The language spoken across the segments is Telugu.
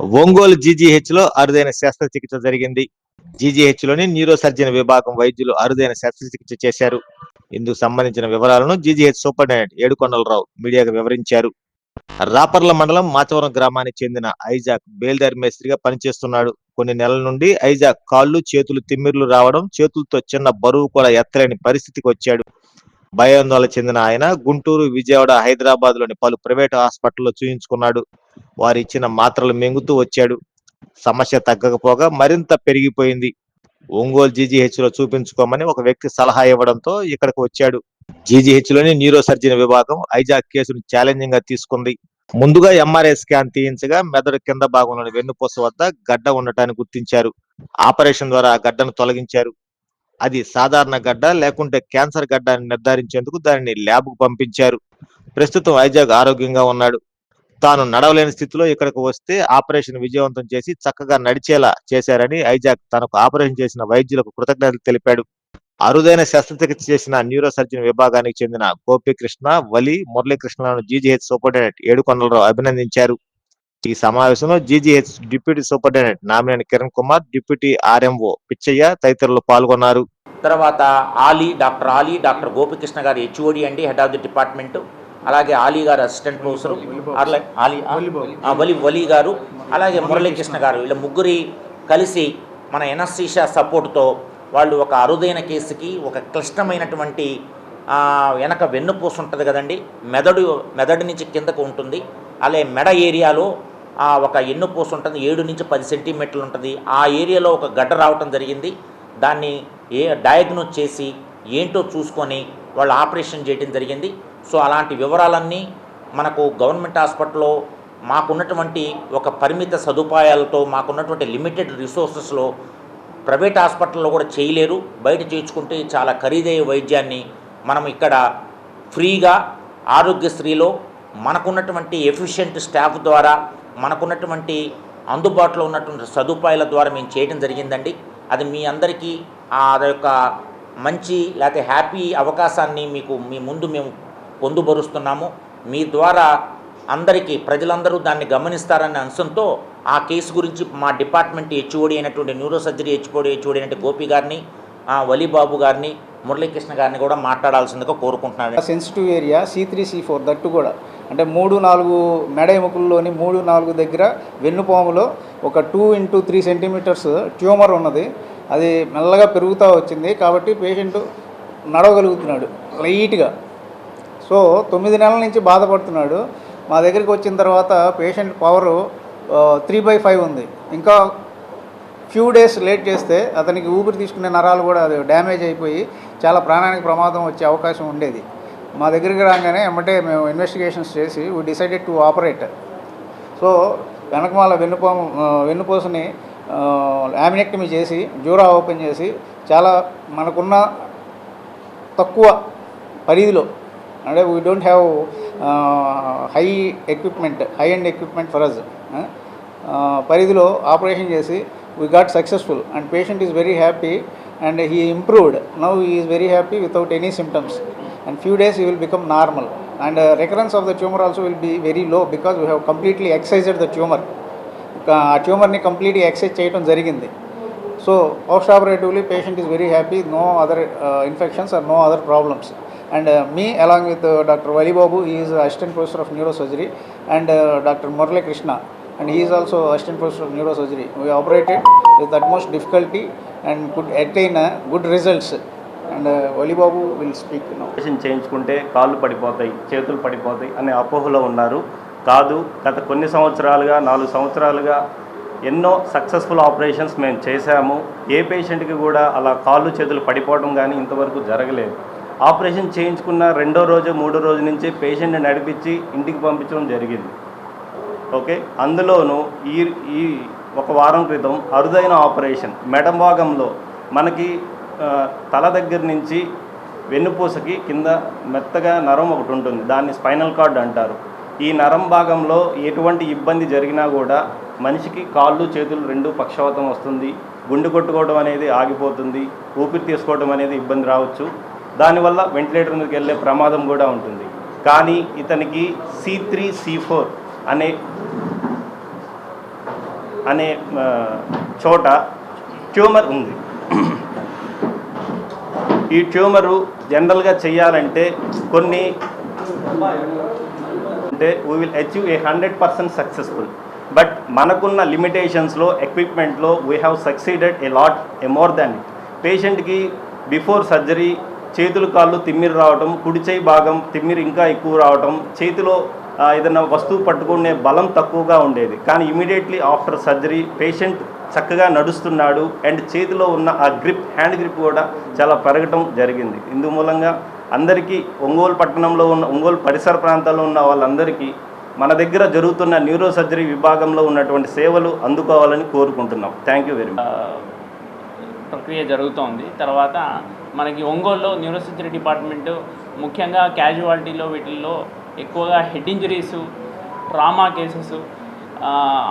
ఒంగోలు జీజీహెచ్లో అరుదైన శస్త్రచికిత్స జరిగింది. జీజీహెచ్లోని న్యూరో సర్జన్ విభాగం వైద్యులు అరుదైన శస్త్రచికిత్స చేశారు. ఇందుకు సంబంధించిన వివరాలను జీజీహెచ్ సూపరింటెండెంట్ ఏడుకొండలరావు మీడియాకు వివరించారు. రాపర్ల మండలం మాచవరం గ్రామానికి చెందిన ఐజాక్ బేల్దారి మేస్త్రిగా పనిచేస్తున్నాడు. కొన్ని నెలల నుండి ఐజాక్ కాళ్ళు చేతులు తిమ్మిర్లు రావడం చేతులతో చిన్న బరువు కూడా ఎత్తలేని పరిస్థితికి వచ్చాడు. భయాందోళన చెందిన ఆయన గుంటూరు విజయవాడ హైదరాబాద్లోని పలు ప్రైవేట్ హాస్పిటల్లో చూయించుకున్నాడు. వారు ఇచ్చిన మాత్రలు మింగుతూ వచ్చాడు. సమస్య తగ్గకపోగా మరింత పెరిగిపోయింది. ఒంగోలు జీజీహెచ్లో చూపించుకోమని ఒక వ్యక్తి సలహా ఇవ్వడంతో ఇక్కడికి వచ్చాడు. జీజీహెచ్లోని న్యూరో సర్జన్ విభాగం ఐజాక్ కేసును ఛాలెంజింగ్గా తీసుకుంది. ముందుగా ఎంఆర్ఐ స్కాన్ తీయించగా మెదడు కింద భాగంలోని వెన్నుపూస వద్ద గడ్డ ఉండటాన్ని గుర్తించారు. ఆపరేషన్ ద్వారా ఆ గడ్డను తొలగించారు. అది సాధారణ గడ్డ లేకుంటే క్యాన్సర్ గడ్డ అని నిర్ధారించేందుకు దానిని ల్యాబ్కు పంపించారు. ప్రస్తుతం ఐజాగ్ ఆరోగ్యంగా ఉన్నాడు. తాను నడవలేని స్థితిలో ఇక్కడికి వస్తే ఆపరేషన్ విజయవంతం చేసి చక్కగా నడిచేలా చేశారని ఐజాక్ తనకు ఆపరేషన్ చేసిన వైద్యులకు కృతజ్ఞతలు తెలిపాడు. అరుదైన శస్త్రచికిత్స చేసిన న్యూరో సర్జన్ విభాగానికి చెందిన గోపికృష్ణ వలి మురళీకృష్ణలను జీజీహెచ్ సూపరింటెండెంట్ ఏడుకొండలరావు అభినందించారు. ఈ సమావేశంలో GGH deputy superintendent Namineni Kiran Kumar deputy RMO Pichaiah తదితరులు పాల్గొన్నారు. తర్వాత ఆలీ డాక్టర్ ఆలీ డాక్టర్ గోపికృష్ణ గారు హెచ్ఓడి అండి హెడ్ ఆఫ్ ది డిపార్ట్మెంట్. అలాగే ఆలీ గారు అసిస్టెంట్ ప్రొఫెసర్ అట్లా ఆలీ ఆ, వలి వలి గారు అలాగే మురళీకృష్ణ గారు వీళ్ళ ముగ్గురి కలిసి మన ఎన్ఎస్సీషా సపోర్ట్తో వాళ్ళు ఒక అరుదైన కేసుకి ఒక క్లిష్టమైనటువంటి వెనక వెన్నుపూస ఉంటుంది కదండి మెదడు మెదడు నుంచి కిందకు ఉంటుంది. అలాగే మెడ ఏరియాలో ఒక ఎన్నుపూస ఉంటుంది ఏడు నుంచి పది సెంటీమీటర్లు ఉంటుంది. ఆ ఏరియాలో ఒక గడ్డ రావటం జరిగింది. దాన్ని ఏ డయాగ్నోస్ చేసి ఏంటో చూసుకొని వాళ్ళు ఆపరేషన్ చేయడం జరిగింది. సో అలాంటి వివరాలన్నీ మనకు గవర్నమెంట్ హాస్పిటల్లో మాకున్నటువంటి ఒక పరిమిత సదుపాయాలతో మాకున్నటువంటి లిమిటెడ్ రిసోర్సెస్లో ప్రైవేట్ హాస్పిటల్లో కూడా చేయలేరు. బయట చేయించుకుంటే చాలా ఖరీదయ్యే వైద్యాన్ని మనం ఇక్కడ ఫ్రీగా ఆరోగ్యశ్రీలో మనకున్నటువంటి ఎఫిషియెంట్ స్టాఫ్ ద్వారా మనకున్నటువంటి అందుబాటులో ఉన్నటువంటి సదుపాయాల ద్వారా మేము చేయడం జరిగిందండి. అది మీ అందరికీ ఆ యొక్క మంచి లేకపోతే హ్యాపీ అవకాశాన్ని మీకు మీ ముందు మేము పొందుపరుస్తున్నాము. మీ ద్వారా అందరికీ ప్రజలందరూ దాన్ని గమనిస్తారనే అంశంతో ఆ కేసు గురించి మా డిపార్ట్మెంట్ హెచ్ఓడి అయినటువంటి న్యూరో సర్జరీ హెచ్ఓడి హెచ్ఓడి అయినటువంటి గోపి గారిని ఆ, వలీబాబు గారిని మురళీకృష్ణ గారిని కూడా మాట్లాడాల్సిందిగా కోరుకుంటున్నాను. Sensitive area C three C four that కూడా. అంటే మూడు నాలుగు మెడ ఎముకల్లోని మూడు నాలుగు దగ్గర వెన్నుపాములో ఒక two into three centimetres tumour ఉన్నది. అది మెల్లగా పెరుగుతూ వచ్చింది. కాబట్టి పేషెంట్ నడవగలుగుతున్నాడు. లైట్గా. సో తొమ్మిది నెలల నుంచి బాధపడుతున్నాడు. మా దగ్గరికి వచ్చిన తర్వాత patient power three by five ఉంది. ఇంకా ఫ్యూ డేస్ లేట్ చేస్తే అతనికి ఊపిరి తీసుకునే నరాలు కూడా అది డ్యామేజ్ అయిపోయి చాలా ప్రాణానికి ప్రమాదం వచ్చే అవకాశం ఉండేది. మా దగ్గరికి రాగానే ఎమ్మటే మేము ఇన్వెస్టిగేషన్స్ చేసి we decided to operate so వెనకమాల వెన్నుపో వెన్నుపోసుని లామినెక్టమీ చేసి జూరా ఓపెన్ చేసి చాలా మనకున్న తక్కువ పరిధిలో అంటే we don't have high equipment high and equipment for us పరిధిలో ఆపరేషన్ చేసి we got successful and patient is very happy and he improved now he is very happy without any symptoms and few days you will become normal and recurrence of the tumour also will be very low because we have completely excised the tumour ఆ ట్యూమర్ని కంప్లీట్గా ఎక్సైజ్ చేయడం జరిగింది. So post operatively patient is very happy no other infections or no other problems and me along with doctor Valibabu is assistant professor of neuro surgery and doctor Murali Krishna and is also assistant professor of neuro surgery we operated with utmost difficulty and could attain good results and Valibabu will speak operation చేయించుకుంటే కాళ్ళు పడిపోతాయి చేతులు పడిపోతాయి అనే అపోహలో ఉన్నారు. కాదు గత కొన్ని సంవత్సరాలుగా నాలుగు సంవత్సరాలుగా ఎన్నో సక్సెస్ఫుల్ ఆపరేషన్స్ మేము చేశాము. ఏ పేషెంట్కి కూడా అలా కాళ్ళు చేతులు పడిపోవడం కానీ ఇంతవరకు జరగలేదు. ఆపరేషన్ చేయించుకున్న రెండో రోజు మూడో రోజు నుంచి పేషెంట్ని నడిపించి ఇంటికి పంపించడం జరిగింది. ఓకే? అందులోనూ ఈ ఈ ఒక వారం క్రితం అరుదైన ఆపరేషన్ మెడ భాగంలో మనకి తల దగ్గర నుంచి వెన్నుపూసకి కింద మెత్తగా నరం ఒకటి ఉంటుంది. దాన్ని స్పైనల్ కార్డ్ అంటారు. ఈ నరం భాగంలో ఎటువంటి ఇబ్బంది జరిగినా కూడా మనిషికి కాళ్ళు చేతులు రెండు పక్షవాతం వస్తుంది. గుండె కొట్టుకోవడం అనేది ఆగిపోతుంది. ఊపిరి తీసుకోవడం అనేది ఇబ్బంది రావచ్చు. దానివల్ల వెంటిలేటర్ మీదకి వెళ్ళే ప్రమాదం కూడా ఉంటుంది. కానీ ఇతనికి సి త్రీ సి ఫోర్ అనే అనే చోట ట్యూమర్ ఉంది. ఈ ట్యూమరు జనరల్గా చేయాలంటే కొన్ని అంటే we will achieve a hundred percent successful but మనకున్న లిమిటేషన్స్లో ఎక్విప్మెంట్లో we have succeeded a lot a more than it పేషెంట్కి బిఫోర్ సర్జరీ చేతులు కాళ్ళు తిమ్మిరి రావటం కుడి చేయి భాగం తిమ్మిరి ఇంకా ఎక్కువ రావటం చేతిలో ఏదైనా వస్తువు పట్టుకునే బలం తక్కువగా ఉండేది. కానీ ఇమీడియట్లీ ఆఫ్టర్ సర్జరీ పేషెంట్ చక్కగా నడుస్తున్నాడు అండ్ చేతిలో ఉన్న ఆ గ్రిప్ హ్యాండ్ గ్రిప్ కూడా చాలా పెరగటం జరిగింది. ఇందు మూలంగా అందరికీ ఒంగోలు పట్టణంలో ఉన్న ఒంగోలు పరిసర ప్రాంతాల్లో ఉన్న వాళ్ళందరికీ మన దగ్గర జరుగుతున్న న్యూరో సర్జరీ విభాగంలో ఉన్నటువంటి సేవలు అందుకోవాలని కోరుకుంటున్నాం. Thank you very much. ప్రక్రియ జరుగుతోంది. తర్వాత మనకి ఒంగోలులో న్యూరోసర్జరీ డిపార్ట్మెంటు ముఖ్యంగా క్యాజువాలిటీలో వీటిల్లో ఎక్కువగా head injuries trauma cases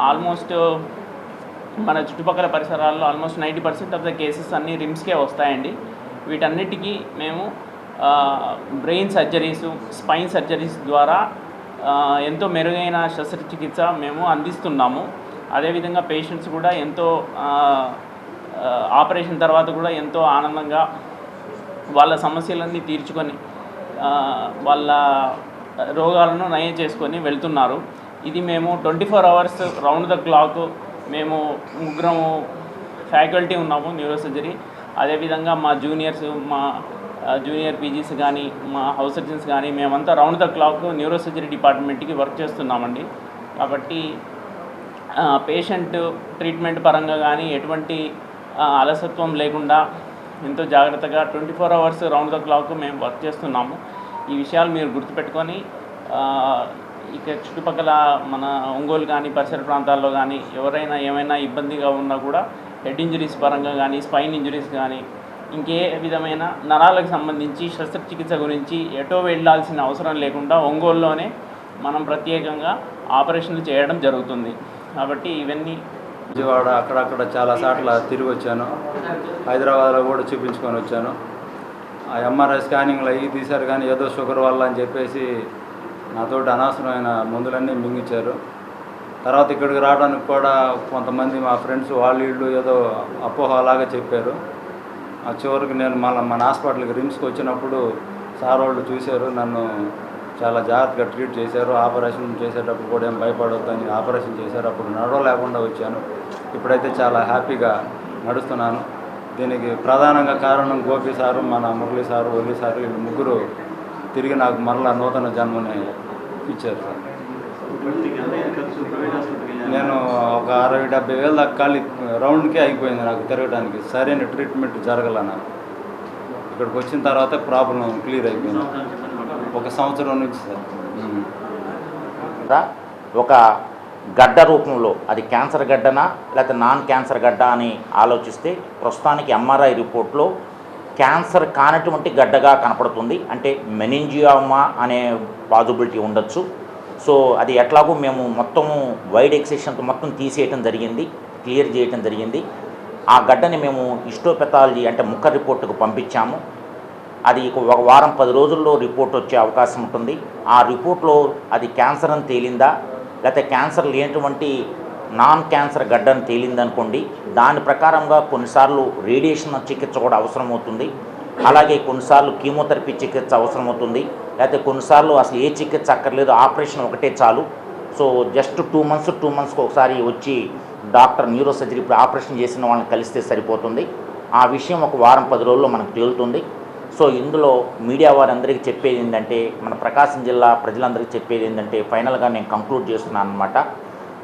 almost మన చుట్టుపక్కల పరిసరాల్లో almost ninety percent of the cases అన్నీ రిమ్స్కే వస్తాయండి. వీటన్నిటికీ మేము బ్రెయిన్ సర్జరీస్ స్పైన్ సర్జరీస్ ద్వారా ఎంతో మెరుగైన శస్త్రచికిత్స మేము అందిస్తున్నాము. అదేవిధంగా పేషెంట్స్ కూడా ఎంతో ఆపరేషన్ తర్వాత కూడా ఎంతో ఆనందంగా వాళ్ళ సమస్యలన్నీ తీర్చుకొని వాళ్ళ రోగాలను నయం చేసుకొని వెళ్తున్నారు. ఇది మేము twenty four hours round the clock మేము ముగ్గురము ఫ్యాకల్టీ ఉన్నాము న్యూరోసర్జరీ. అదేవిధంగా మా జూనియర్స్ మా జూనియర్ పీజీస్ కానీ మా హౌస్ సర్జన్స్ కానీ మేమంతా రౌండ్ ద క్లాక్ న్యూరోసర్జరీ డిపార్ట్మెంట్కి వర్క్ చేస్తున్నామండి. కాబట్టి పేషెంట్ ట్రీట్మెంట్ పరంగా కానీ ఎటువంటి అలసత్వం లేకుండా ఎంతో జాగ్రత్తగా twenty four hours round the clock మేము వర్క్ చేస్తున్నాము. ఈ విషయాలు మీరు గుర్తుపెట్టుకొని ఇక చుట్టుపక్కల మన ఒంగోలు కానీ పరిసర ప్రాంతాల్లో కానీ ఎవరైనా ఏమైనా ఇబ్బందిగా ఉన్నా కూడా హెడ్ ఇంజరీస్ పరంగా కానీ స్పైన్ ఇంజరీస్ కానీ ఇంకే విధమైన నరాలకు సంబంధించి శస్త్రచికిత్స గురించి ఎటో వెళ్ళాల్సిన అవసరం లేకుండా ఒంగోలులోనే మనం ప్రత్యేకంగా ఆపరేషన్లు చేయడం జరుగుతుంది. కాబట్టి ఇవన్నీ విజయవాడ అక్కడక్కడ చాలా సార్లు తిరిగి వచ్చాను. హైదరాబాద్లో కూడా చూపించుకొని వచ్చాను. ఆ ఎంఆర్ఐ స్కానింగ్లు అవి తీశారు కానీ ఏదో షుగర్ వల్ల అని చెప్పేసి నాతోటి అనవసరమైన మందులన్నీ మింగించారు. తర్వాత ఇక్కడికి రావడానికి కూడా కొంతమంది మా ఫ్రెండ్స్ వాళ్ళు వీళ్ళు ఏదో అపోహ అలాగా చెప్పారు. ఆ చివరికి నేను మళ్ళీ మన హాస్పిటల్కి రిమ్స్కి వచ్చినప్పుడు సార్ వాళ్ళు చూశారు. నన్ను చాలా జాగ్రత్తగా ట్రీట్ చేశారు. ఆపరేషన్ చేసేటప్పుడు కూడా ఏం భయపడొద్దని ఆపరేషన్ చేశారు అప్పుడు నడవలేకుండా వచ్చాను. ఇప్పుడైతే చాలా హ్యాపీగా నడుస్తున్నాను. దీనికి ప్రధానంగా కారణం గోపి సారు మన మురళి సారు ఒలి సారు వీళ్ళు ముగ్గురు తిరిగి నాకు మరలా నూతన జన్మని ఇచ్చారు సార్. నేను ఒక అరవై డెబ్బై వేల దాకా ఖాళీ రౌండ్కే అయిపోయింది నాకు తిరగడానికి. సరైన ట్రీట్మెంట్ జరగల నాకు. ఇక్కడికి వచ్చిన తర్వాత ప్రాబ్లం క్లియర్ అయిపోయింది. ఒక సంవత్సరం నుంచి సార్. ఒక గడ్డ రూపంలో అది క్యాన్సర్ గడ్డనా లేకపోతే నాన్ క్యాన్సర్ గడ్డ అని ఆలోచిస్తే ప్రస్తుతానికి ఎంఆర్ఐ రిపోర్ట్లో క్యాన్సర్ కానటువంటి గడ్డగా కనపడుతుంది. అంటే మెనింజియోమా అనే పాజిబిలిటీ ఉండొచ్చు. సో అది ఎట్లాగో మేము మొత్తము వైడ్ ఎక్సెషన్తో మొత్తం తీసేయటం జరిగింది క్లియర్ చేయటం జరిగింది. ఆ గడ్డని మేము ఇస్టోపెథాలజీ అంటే ముఖ రిపోర్టుకు పంపించాము. అది ఒక వారం పది రోజుల్లో రిపోర్ట్ వచ్చే అవకాశం ఉంటుంది. ఆ రిపోర్ట్లో అది క్యాన్సర్ అని తేలిందా? లేకపోతే క్యాన్సర్ లేనటువంటి నాన్ క్యాన్సర్ గడ్డ అని తేలిందనుకోండి దాని ప్రకారంగా కొన్నిసార్లు రేడియేషన్ చికిత్స కూడా అవసరమవుతుంది అలాగే కొన్నిసార్లు కీమోథెరపీ చికిత్స అవసరమవుతుంది లేకపోతే కొన్నిసార్లు అసలు ఏ చికిత్స అక్కర్లేదు ఆపరేషన్ ఒకటే చాలు. So just two months two మంత్స్కి ఒకసారి వచ్చి డాక్టర్ న్యూరో సర్జరీ ఇప్పుడు ఆపరేషన్ చేసిన వాళ్ళని కలిస్తే సరిపోతుంది. ఆ విషయం ఒక వారం పది రోజుల్లో మనకు తేలుతుంది. సో ఇందులో మీడియా వారందరికీ చెప్పేది ఏంటంటే మన ప్రకాశం జిల్లా ప్రజలందరికీ చెప్పేది ఏంటంటే ఫైనల్గా నేను కంక్లూడ్ చేస్తున్నాను అనమాట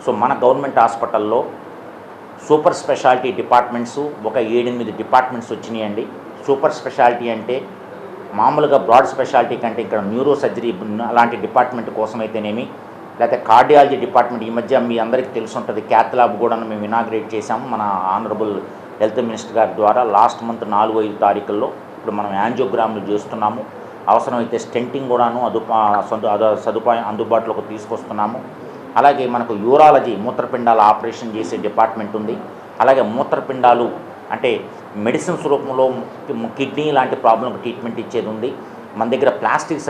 సో మన గవర్నమెంట్ హాస్పిటల్లో సూపర్ స్పెషాలిటీ డిపార్ట్మెంట్స్ ఒక ఏడెనిమిది డిపార్ట్మెంట్స్ వచ్చినాయండి. సూపర్ స్పెషాలిటీ అంటే మామూలుగా బ్రాడ్ స్పెషాలిటీ కంటే ఇక్కడ న్యూరో సర్జరీ అలాంటి డిపార్ట్మెంట్ కోసం అయితేనేమి లేకపోతే కార్డియాలజీ డిపార్ట్మెంట్ ఈ మధ్య మీ అందరికీ తెలిసి ఉంటుంది క్యాత్ ల్యాబ్ కూడా మేము ఇనాగ్రేట్ చేశాము మన ఆనరబుల్ హెల్త్ మినిస్టర్ గారి ద్వారా లాస్ట్ మంత్ నాలుగు ఐదు తారీఖుల్లో. ఇప్పుడు మనం యాంజియోగ్రామ్లు చేస్తున్నాము. అవసరమైతే స్టెంటింగ్ కూడాను అదుపా అద- సదుపాయం అందుబాటులోకి తీసుకొస్తున్నాము. అలాగే మనకు యూరాలజీ మూత్రపిండాల ఆపరేషన్ చేసే డిపార్ట్మెంట్ ఉంది. అలాగే మూత్రపిండాలు అంటే మెడిసిన్స్ రూపంలో కిడ్నీ లాంటి ప్రాబ్లంకి ట్రీట్మెంట్ ఇచ్చేది ఉంది. మన దగ్గర plastics